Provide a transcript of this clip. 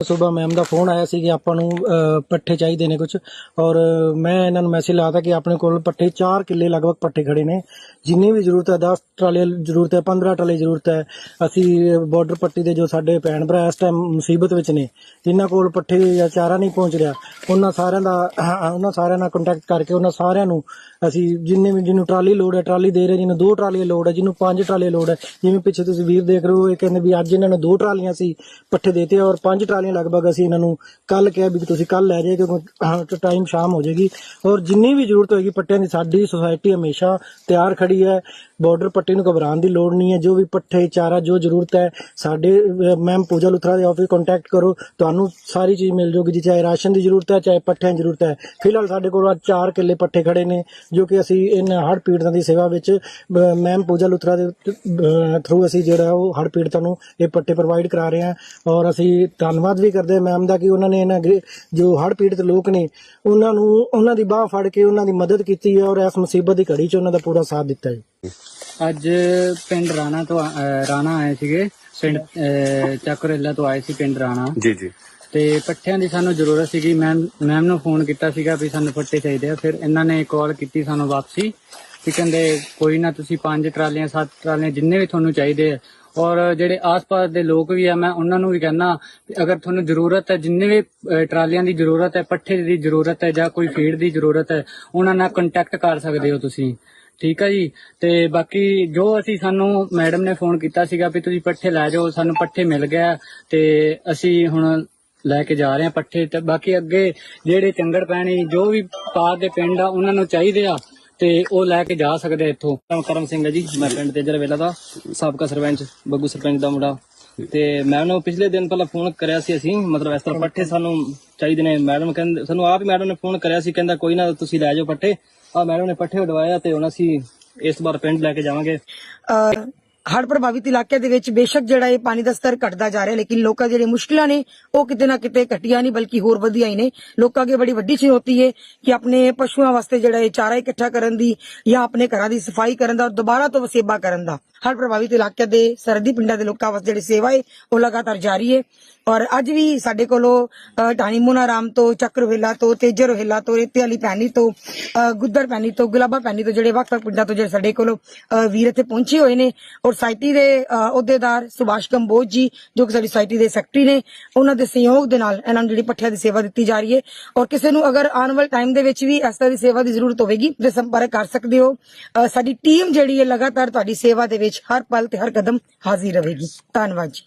ਸੁਬਹ ਮੈਮ ਦਾ ਫੋਨ ਆਇਆ ਸੀ ਕਿ ਆਪਾਂ ਨੂੰ ਪੱਠੇ ਚਾਹੀਦੇ ਨੇ ਕੁਝ ਔਰ ਮੈਂ ਇਹਨਾਂ ਨੂੰ ਮੈਸੇਜ ਲਾਤਾ ਕਿ ਆਪਣੇ ਕੋਲ ਪੱਠੇ 4 ਕਿੱਲੇ ਲਗਭਗ ਪੱਠੇ ਖੜੇ ਨੇ। ਜਿੰਨੀ ਵੀ ਜ਼ਰੂਰਤ ਹੈ 10 ਟਰਾਲੇ ਜ਼ਰੂਰਤ ਹੈ 15 ਟਰਾਲੇ ਜ਼ਰੂਰਤ ਹੈ, ਅਸੀਂ ਬਾਰਡਰ ਪੱਟੀ ਦੇ ਜੋ ਸਾਡੇ ਭੈਣ ਭਰਾ ਇਸ ਟਾਈਮ ਮੁਸੀਬਤ ਵਿੱਚ ਨੇ, ਜਿਨ੍ਹਾਂ ਕੋਲ ਪੱਠੇ ਜਾਂ ਚਾਰਾ ਨਹੀਂ ਪਹੁੰਚ ਰਿਹਾ, ਉਹਨਾਂ ਸਾਰਿਆਂ ਦਾ, ਉਹਨਾਂ ਸਾਰਿਆਂ ਨਾਲ ਕੰਟੈਕਟ ਕਰਕੇ ਉਹਨਾਂ ਸਾਰਿਆਂ ਨੂੰ ਅਸੀਂ ਜਿੰਨੇ ਵੀ, ਜਿਹਨੂੰ ਟਰਾਲੀ ਲੋਡ ਹੈ, ਟਰਾਲੀ ਦੇ ਰਹੇ, ਜਿਹਨੂੰ ਦੋ ਟਰਾਲੀਆਂ ਲੋਡ ਹੈ, ਜਿਹਨੂੰ ਪੰਜ ਟਰਾਲੇ ਲੋਡ ਹੈ, ਜਿਵੇਂ ਪਿੱਛੇ ਤੁਸੀਂ ਵੀਰ ਦੇਖ ਰਹੇ ਹੋ, ਇਹ ਕਹਿੰਦੇ ਵੀ ਅੱਜ ਇਹਨਾਂ ਨੂੰ ਦੋ ਟਰਾਲੀਆਂ ਸੀ ਪੱਠੇ ਦੇਤੇ ਔਰ ਪੰਜ ਟਰਾਲੀਆਂ ਲਗਭਗ ਅਸੀਂ ਇਹਨਾਂ ਨੂੰ ਕੱਲ ਕਿਹਾ ਵੀ ਤੁਸੀਂ ਕੱਲ ਲੈ ਜਾਏ ਕਿਉਂਕਿ ਟਾਈਮ ਸ਼ਾਮ ਹੋ ਜਾਏਗੀ। ਔਰ ਜਿੰਨੀ ਵੀ ਜ਼ਰੂਰਤ ਹੋਏਗੀ ਪੱਟਿਆਂ ਦੀ, ਸਾਡੀ ਸੁਸਾਇਟੀ ਹਮੇਸ਼ਾ ਤਿਆਰ ਖੜੀ ਹੈ। ਬਾਰਡਰ ਪੱਟੀ ਨੂੰ ਘਬਰਾਉਣ ਦੀ ਲੋੜ ਨਹੀਂ ਹੈ। ਜੋ ਵੀ ਪੱਠੇ, ਚਾਰਾ, ਜੋ ਜ਼ਰੂਰਤ ਹੈ, ਸਾਡੇ ਮੈਮ ਪੂਜਾ ਲੁਥਰਾ ਦੇ ਆਫਿਸ ਕੰਟੈਕਟ ਕਰੋ। ਤੁਹਾਨੂੰ ਸਾਰੀ ਚੀਜ਼ ਮਿਲ ਜਾਊਗੀ ਜੀ, ਚਾਹੇ ਰਾਸ਼ਨ ਦੀ ਜ਼ਰੂਰਤ ਹੈ, ਚਾਹੇ ਪੱਠਿਆਂ ਦੀ ਜ਼ਰੂਰਤ ਹੈ। ਫਿਲਹਾਲ ਸਾਡੇ ਕੋਲ ਅੱਜ 4 ਕਿੱਲੇ ਪੱਠੇ ਖੜੇ ਨੇ, ਜੋ ਕਿ ਅਸੀਂ ਇਹਨਾਂ ਹੜ੍ਹ ਪੀੜਤਾਂ ਦੀ ਸੇਵਾ ਵਿੱਚ ਮੈਮ ਪੂਜਾ ਲੁਥਰਾ ਦੇ ਥਰੂ ਅਸੀਂ ਜਿਹੜਾ ਉਹ ਹੜ੍ਹ ਪੀੜਤਾਂ ਨੂੰ ਇਹ ਪੱਠੇ ਪ੍ਰੋਵਾਈਡ ਕਰਾ ਰਹੇ ਹਾਂ। ਔਰ ਅਸੀਂ ਧੰਨਵਾਦ ਵੀ ਕਰਦੇ ਮੈਮ ਦਾ ਕਿ ਉਹਨਾਂ ਨੇ ਇਹਨਾਂ ਜੋ ਹੜ੍ਹ ਪੀੜਤ ਲੋਕ ਨੇ ਉਹਨਾਂ ਨੂੰ ਉਹਨਾਂ ਦੀ ਬਾਹ ਫੜ ਕੇ ਉਹਨਾਂ ਦੀ ਮਦਦ ਕੀਤੀ ਹੈ ਔਰ ਇਸ ਮੁਸੀਬਤ ਦੀ ਘੜੀ 'ਚ ਉਹਨਾਂ ਦਾ ਪੂਰਾ ਸਾਥ ਦਿੱਤਾ ਹੈ ਅੱਜ ਪਿੰਡ ਰਾਣਾ ਤੋਂ ਰਾਣਾ ਆਏ ਸੀਗੇ। ਪਿੰਡ ਚੱਕਰੇਲਾ ਤੋਂ ਆਏ ਸੀ ਪਿੰਡ ਰਾਣਾ। ਜੀ ਜੀ। ਤੇ ਪੱਠਿਆਂ ਦੀ ਸਾਨੂੰ ਜ਼ਰੂਰਤ ਸੀਗੀ। ਮੈਮ ਮੈਮ ਨੂੰ ਫੋਨ ਕੀਤਾ ਸੀਗਾ ਵੀ ਸਾਨੂੰ ਪੱਠੇ ਚਾਹੀਦੇ ਆ। ਫਿਰ ਇਹਨਾਂ ਨੇ ਕਾਲ ਕੀਤੀ ਸਾਨੂੰ ਵਾਪਸੀ। ਕਿ ਕਹਿੰਦੇ ਕੋਈ ਨਾ ਤੁਸੀਂ ਪੰਜ ਟਰਾਲੀਆਂ ਸੱਤ ਟਰਾਲੀਆਂ ਜਿੰਨੇ ਵੀ ਤੁਹਾਨੂੰ ਚਾਹੀਦੇ ਆ ਔਰ ਜਿਹੜੇ ਆਸ-ਪਾਸ ਦੇ ਲੋਕ ਵੀ ਆ ਮੈਂ ਉਹਨਾਂ ਨੂੰ ਵੀ ਕਹਿਣਾ ਅਗਰ ਤੁਹਾਨੂੰ ਜ਼ਰੂਰਤ ਹੈ ਜਿੰਨੇ ਵੀ ਅਹ, ਟਰਾਲੀਆਂ ਦੀ ਜ਼ਰੂਰਤ ਹੈ ਪੱਠੇ ਦੀ ਜ਼ਰੂਰਤ ਹੈ ਜਾਂ ਕੋਈ ਫੀਡ ਦੀ ਜ਼ਰੂਰਤ ਹੈ ਉਹਨਾਂ ਨਾਲ ਕੰਟੈਕਟ ਕਰ ਸਕਦੇ ਹੋ ਤੁਸੀਂ। ਠੀਕ ਹੈ ਜੀ? ਤੇ ਬਾਕੀ ਜੋ ਅਸੀਂ ਸਾਨੂੰ ਮੈਡਮ ਨੇ ਫੋਨ ਕੀਤਾ ਸੀਗਾ ਵੀ ਤੁਸੀਂ ਪੱਠੇ ਲੈ ਜਾਓ ਸਾਨੂੰ ਪੱਠੇ ਮਿਲ ਗਿਆ ਤੇ ਅਸੀਂ ਹੁਣ ਲੈ ਕੇ ਜਾ ਰਹੇ ਹਾਂ ਪੱਠੇ ਤੇ ਬਾਕੀ ਅੱਗੇ ਜਿਹੜੇ ਚੰਗੜ ਪੈਣੀ ਜੋ ਵੀ ਪਾਰ ਦੇ ਪਿੰਡ ਆ ਉਹਨਾਂ ਨੂੰ ਚਾਹੀਦੇ ਆ ਤੇ ਉਹ ਲੈ ਕੇ ਜਾ ਸਕਦੇ ਇੱਥੋਂ। ਨਾਮ ਕਰਮ ਸਿੰਘ ਹੈ ਜੀ, ਮੈਂ ਪਿੰਡ ਤੇਜਰ ਵੇਲਾ ਦਾ, ਸਾਬਕਾ ਸਰਪੰਚ ਬੱਗੂ ਸਰਪੰਚ ਦਾ ਮੁੰਡਾ। ਤੇ ਮੈਂ ਨੂੰ ਪਿਛਲੇ ਦਿਨ ਪਹਿਲਾਂ ਫੋਨ ਕਰਿਆ ਸੀ ਅਸੀਂ, ਮਤਲਬ ਇਸ ਤਰ੍ਹਾਂ ਪੱਠੇ ਸਾਨੂੰ ਚਾਹੀਦੇ ਨੇ। ਮੈਡਮ ਕਹਿੰਦੇ, ਸਾਨੂੰ ਆਪ ਹੀ ਮੈਡਮ ਨੇ ਫੋਨ ਕਰਿਆ ਸੀ, ਕਹਿੰਦਾ ਕੋਈ ਨਾ ਤੁਸੀਂ ਲੈ ਜਾਓ ਪੱਠੇ। ਆ ਮੈਡਮ ਨੇ ਪੱਠੇ ਉਡਵਾਇਆ ਤੇ ਹੁਣ ਅਸੀਂ ਇਸ ਵਾਰ ਪਿੰਡ ਲੈ ਕੇ ਜਾਵਾਂਗੇ। ਹੜ੍ਹ ਪ੍ਰਭਾਵਿਤ ਇਲਾਕੇ ਦੇ ਵਿੱਚ ਬੇਸ਼ੱਕ ਜਿਹੜਾ ਇਹ ਪਾਣੀ ਦਾ ਸਤਰ ਘਟਦਾ ਜਾ ਰਿਹਾ, ਲੇਕਿਨ ਲੋਕਾਂ ਜਿਹੜੇ ਮੁਸ਼ਕਲਾਂ ਨੇ, ਉਹ ਕਿਤੇ ਨਾ ਕਿਤੇ ਘਟੀਆਂ ਨਹੀਂ, ਬਲਕਿ ਹੋਰ ਵਧੀਆਂ ਹੀ ਨੇ। ਲੋਕਾਂ ਅੱਗੇ ਬੜੀ ਵੱਡੀ ਚੁਣੌਤੀ ਹੈ ਕਿ ਆਪਣੇ ਪਸ਼ੂਆਂ ਵਾਸਤੇ ਜਿਹੜਾ ਇਹ ਚਾਰਾ ਇਕੱਠਾ ਕਰਨ ਦੀ ਜਾਂ ਆਪਣੇ ਘਰਾਂ ਦੀ ਸਫ਼ਾਈ ਕਰਨ ਦਾ ਦੁਬਾਰਾ ਤੋਂ ਵਸੇਬਾ ਕਰਨ ਦਾ। ਹੜ੍ਹ ਪ੍ਰਭਾਵਿਤ ਇਲਾਕੇ ਦੇ ਸਰਹੱਦੀ ਪਿੰਡਾਂ ਦੇ ਲੋਕਾਂ ਵਾਸਤੇ ਜਿਹੜੀ ਸੇਵਾ ਹੈ ਉਹ ਲਗਾਤਾਰ ਜਾਰੀ ਹੈ ਔਰ ਅੱਜ ਵੀ ਸਾਡੇ ਕੋਲੋਂ ਅ, ਢਾਣੀ ਤੋਂ ਚੱਕਰਵੇਲਾ ਤੋਂ ਤੇਜਰ ਤੋਂ ਰੇਤੇ ਵਾਲੀ ਪੈਣੀ ਤੋਂ ਗੁੱਦਰ ਪੈਣੀ ਤੋਂ ਗੁਲਾਬਾ ਪੈਣੀ ਤੋਂ ਜਿਹੜੇ ਵੱਖ ਵੱਖ ਪਿੰਡਾਂ ਤੋਂ ਜਿਹੜੇ ਸਾਡੇ ਕੋਲੋਂ ਵੀਰ ਇੱਥੇ ਪਹੁੰਚੇ ਹੋਏ ਨੇ। ਔਰ ਸਾਇਟੀ ਦੇ ਅਹੁਦੇਦਾਰ ਸੁਭਾਸ਼ ਕੰਬੋਜ ਜੀ ਜੋ ਕਿ ਸਾਡੀ ਸਾਇਟੀ ਦੇ ਸੈਕਟਰੀ ਨੇ ਉਹਨਾਂ ਦੇ ਸਹਿਯੋਗ ਦੇ ਨਾਲ ਇਹਨਾਂ ਨੂੰ ਜਿਹੜੀ ਪੱਠਿਆਂ ਦੀ ਸੇਵਾ ਦਿੱਤੀ ਜਾ ਰਹੀ ਹੈ ਔਰ ਕਿਸੇ ਨੂੰ ਅਗਰ ਆਉਣ ਵਾਲੇ ਟਾਈਮ ਦੇ ਵਿੱਚ ਵੀ ਇਸ ਤਰ੍ਹਾਂ ਦੀ ਸੇਵਾ ਦੀ ਜ਼ਰੂਰਤ ਹੋਵੇਗੀ ਤੇ ਸੰਪਰਕ ਕਰ ਸਕਦੇ ਹੋ। ਸਾਡੀ ਟੀਮ ਜਿਹੜੀ ਹੈ ਲਗਾਤਾਰ ਤੁਹਾਡੀ ਸੇਵਾ ਦੇ ਵਿੱਚ ਹਰ ਪਲ ਤੇ ਹਰ ਕਦਮ ਹਾਜ਼ਰ ਰਹੇਗੀ। ਧੰਨਵਾਦ ਜੀ।